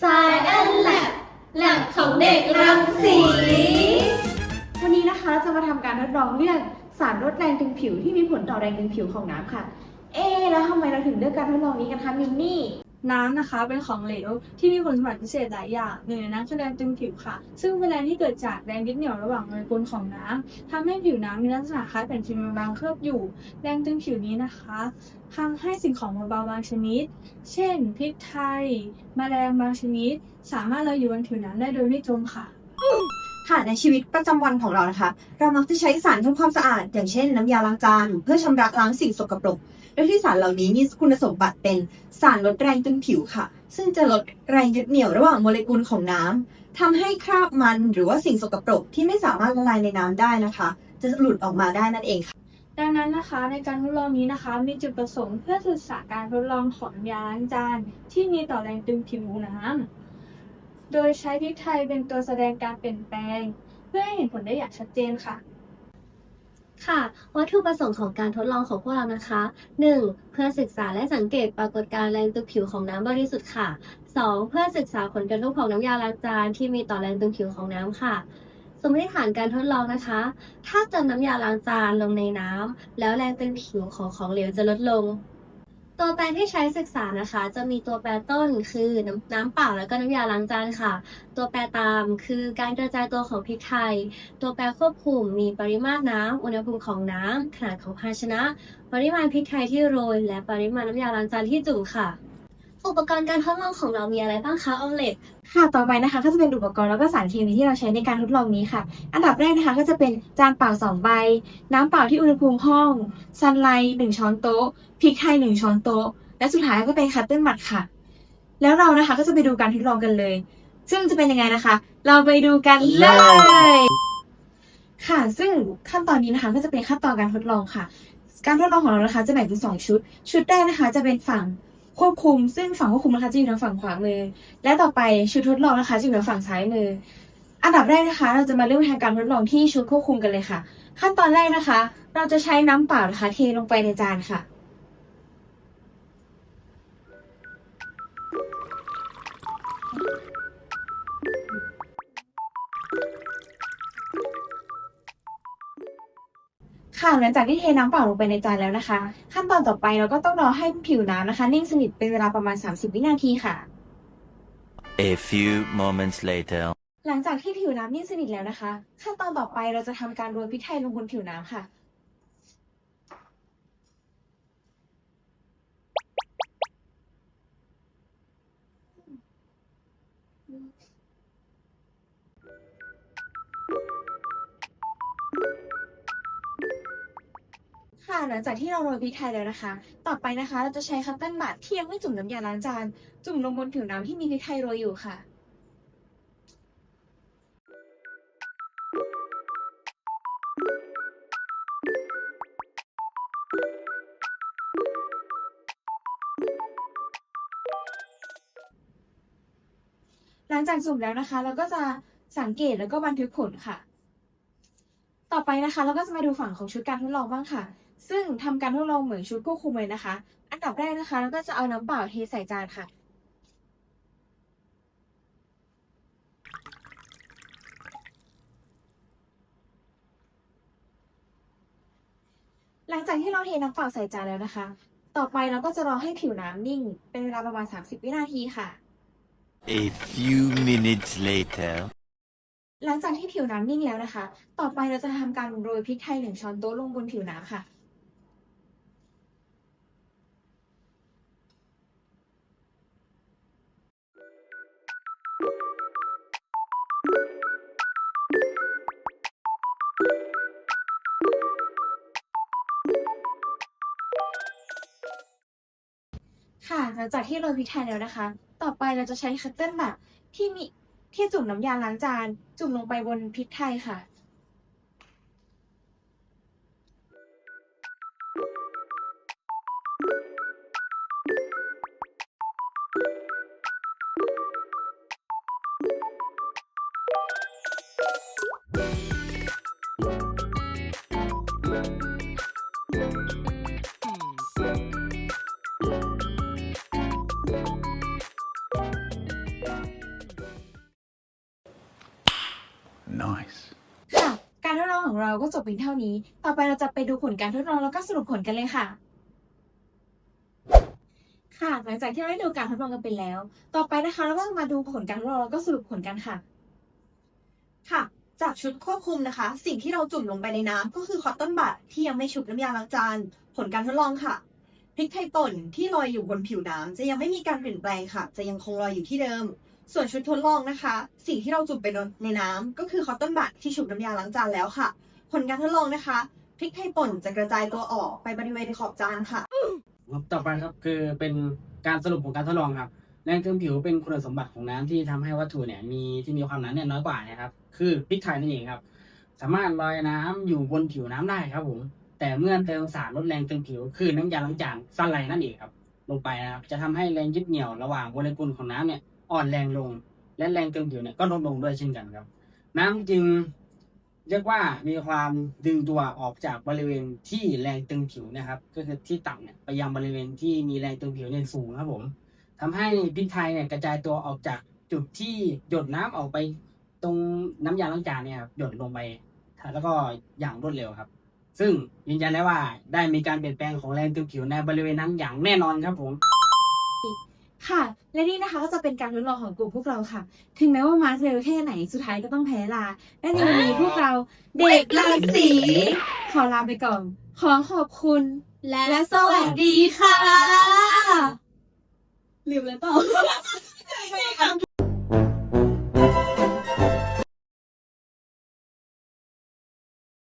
Science Lab แลบของเด็กรังสีวันนี้นะคะจะมาทำการทดลองเรื่องสารลดแรงตึงผิวที่มีผลต่อแรงตึงผิวของน้ำค่ะ เอ๊ะแล้วทำไมเราถึงเลือกการทดลองนี้กันคะมินนี่ น้ำนะคะเป็นของเหลวที่มีคุณสมบัติพิเศษหลายอย่างหนึ่งในนั้นคือแรงตึงผิวค่ะ ซึ่งเป็นแรงที่เกิดจากแรงยึดเหนี่ยวระหว่างโมเลกุลของน้ำทำให้ผิวน้ำมีลักษณะคล้ายแผ่นฟิล์มบางๆเคลือบอยู่ แรงตึงผิวนี้นะคะทำให้สิ่งของเบาๆบางชนิด เช่นพริกไทยแมลงบางชนิด สามารถลอยอยู่บนผิวน้ำได้โดยไม่จมค่ะ ค่ะในชีวิตประจำวันของเรานะคะ เรามักจะใช้สารทำความสะอาด อย่างเช่นน้ำยาล้างจานเพื่อชำระล้างสิ่งสกปรกโดยที่สารเหล่านี้มีคุณสมบัติเป็นสารลดแรงตึงผิวค่ะ ซึ่งจะลดแรงยึดเหนี่ยวระหว่างโมเลกุลของน้ำทำให้คราบมันหรือว่าสิ่งสกปรกที่ไม่สามารถละลายในน้ำได้นะคะ จะหลุดออกมาได้นั่นเองค่ะ ดังนั้นนะคะในการทดลองนี้นะคะ มีจุดประสงค์เพื่อศึกษาการทดลองของยาล้างจานที่มีต่อแรงตึงผิวน้ำ โดยใช้พริกไทยเป็นตัวแสดงการเปลี่ยนแปลง เพื่อให้เห็นผลได้อย่างชัดเจนค่ะ ค่ะ วัตถุประสงค์ของการทดลองของพวกเรานะคะ 1. เพื่อศึกษาและสังเกตปรากฏการณ์แรงตึงผิวของน้ำบริสุทธิ์ค่ะ 2. เพื่อศึกษาผลกระทบของน้ำยาล้างจานที่มีต่อแรงตึงผิวของน้ำค่ะสมมติฐานการทดลองนะคะ ถ้าเติมน้ำยาล้างจานลงในน้ำแล้วแรงตึงผิวของของเหลวจะลดลง ตัวแปรที่ใช้ศึกษานะคะ จะมีตัวแปรต้นคือน้ำน้ำเปล่าแล้วก็น้ำยาล้างจานค่ะ ตัวแปรตามคือการกระจายตัวของพริกไทย ตัวแปรควบคุมมีปริมาตรน้ำอุณหภูมิของน้ำขนาดของภาชนะ ปริมาณพริกไทยที่โรย และปริมาณน้ำยาล้างจานที่จุ่มค่ะ อุปกรณ์การทดลองของเรามีอะไรบ้างคะออมเล็ตค่ะต่อไปนะคะก็จะเป็นอุปกรณ์แล้วก็สารเคมีที่เราใช้ในการทดลองนี้ค่ะ อันดับแรกนะคะก็จะเป็นจานเปล่า 2 ใบ น้ำเปล่าที่อุณหภูมิห้องซันไลท์หนึ่งช้อนโต๊ะพริกไทยหนึ่งช้อนโต๊ะ และสุดท้ายก็เป็นคัตเติ้ลบัตค่ะ แล้วเรานะคะก็จะไปดูการทดลองกันเลย ซึ่งจะเป็นยังไงนะคะ เราไปดูกันเลยค่ะ ซึ่งขั้นตอนนี้นะคะก็จะเป็นขั้นตอนการทดลองค่ะ การทดลองของเรานะคะจะแบ่งเป็นสองชุด ชุดแรกนะคะจะเป็นฝั่ง ควบคุม ซึ่งฝั่งควบคุมนะคะจะอยู่ทางฝั่งขวามือ และต่อไปชุดทดลองนะคะจะอยู่ทางฝั่งซ้ายมือ อันดับแรกนะคะ เราจะมาเริ่มทำการทดลองที่ชุดควบคุมกันเลยค่ะ ขั้นตอนแรกนะคะ เราจะใช้น้ำเปล่านะคะเทลงไปในจานค่ะ ค่ะหลังจากที่เทน้ำเปล่าลงไปในจานแล้วนะคะ ขั้นตอนต่อไปเราก็ต้องรอให้ผิวน้ำนะคะ นิ่งสนิทเป็นเวลาประมาณ 30 วินาทีค่ะ A few moments later. หลังจากที่ผิวน้ำนิ่งสนิทแล้วนะคะ ขั้นตอนต่อไปเราจะทำการโรยพริกไทยลงบนผิวน้ำค่ะ ค่ะหลังจากที่เราโรยพริกไทยแล้วนะคะ ต่อไปนะคะเราจะใช้คัตเติ้ลบัตที่ยังไม่จุ่มน้ำยาล้างจาน จุ่มลงบนผิวน้ำที่มีพริกไทยโรยอยู่ค่ะหลังจากสุ่มแล้วนะคะ เราก็จะสังเกตแล้วก็บันทึกผลค่ะ ต่อไปนะคะ เราก็จะมาดูฝั่งของชุดการทดลองบ้างค่ะ ซึ่งทำการทดลองเหมือนชุดควบคุมเลยนะคะ อันดับแรกนะคะ เราก็จะเอาน้ำเปล่าเทใส่จานค่ะ หลังจากที่เราเทน้ำเปล่าใส่จานแล้วนะคะ ต่อไปเราก็จะรอให้ผิวน้ำนิ่ง เป็นเวลาประมาณ 30 วินาทีค่ะ A few minutes later. หลังจากที่ผิวน้ำนิ่งแล้วนะคะ ต่อไปเราจะทำการโรยพริกไทยหนึ่งช้อนโต๊ะลงบนผิวน้ำค่ะ ค่ะ หลังจากที่โรยพริกไทยแล้วนะคะ ต่อไปเราจะใช้คัตเติ้ลบัตที่มี ที่จุ่มน้ำยาล้างจาน จุ่มลงไปบนพริกไทยค่ะ ก็จบเพียงเท่านี้ ต่อไปเราจะไปดูผลการทดลองแล้วก็สรุปผลกันเลยค่ะ ค่ะ หลังจากที่เราได้ดูการทดลองกันไปแล้ว ต่อไปนะคะเราก็มาดูผลการทดลองแล้วก็สรุปผลกันค่ะ ค่ะ จากชุดควบคุมนะคะ สิ่งที่เราจุ่มลงไปในน้ำก็คือคอตตอนบัดที่ยังไม่ชุบน้ำยาล้างจาน ผลการทดลองค่ะพริกไทยป่นที่ลอยอยู่บนผิวน้ำจะยังไม่มีการเปลี่ยนแปลงค่ะ จะยังคงลอยอยู่ที่เดิม ส่วนชุดทดลองนะคะ สิ่งที่เราจุ่มไปในน้ำก็คือคอตตอนบัดที่ชุบน้ำยาล้างจานแล้วค่ะ ผลการทดลองนะคะพริกไทยป่นจะกระจายตัวออกไปบริเวณขอบจานค่ะ ครับต่อไปครับคือเป็นการสรุปของการทดลองครับแรงตึงผิวเป็นคุณสมบัติของน้ำที่ทำให้วัตถุเนี่ยมีที่มีความหนาแน่นน้อยกว่านะครับคือพริกไทยนั่นเองครับ สามารถลอยน้ำอยู่บนผิวน้ำได้ครับผมแต่เมื่อเติมสารลดแรงตึงผิว คือน้ำยาล้างจานซันไลน์นั่นเองครับ ลงไปนะครับจะทำให้แรงยึดเหนี่ยวระหว่างโมเลกุลของน้ำเนี่ยอ่อนแรงลง และแรงตึงผิวเนี่ยก็ลดลงด้วยเช่นกันครับ น้ำจึง เรียกว่ามีความดึงตัวออกจากบริเวณที่แรงตึงผิวนะครับ ก็คือที่ต่ำเนี่ยไปยังบริเวณที่มีแรงตึงผิวเนี่ยสูงครับผมทำให้พริกไทยเนี่ยกระจายตัวออกจากจุดที่หยดน้ำออกไปตรงน้ำยาล้างจานเนี่ยหยดลงไป แล้วก็อย่างรวดเร็วครับ ซึ่งยืนยันได้ว่าได้มีการเปลี่ยนแปลงของแรงตึงผิวในบริเวณนั้นอย่างแน่นอนครับผม ค่ะ และนี่นะคะก็จะเป็นการทดลองของกลุ่มพวกเราค่ะ ถึงแม้ว่ามาเร็วแค่ไหนสุดท้ายก็ต้องแพ้ลา และในวันนี้พวกเราเด็กรังสี ขอลาไปก่อน ขอขอบคุณและสวัสดีค่ะ ลืมแล้วเปล่า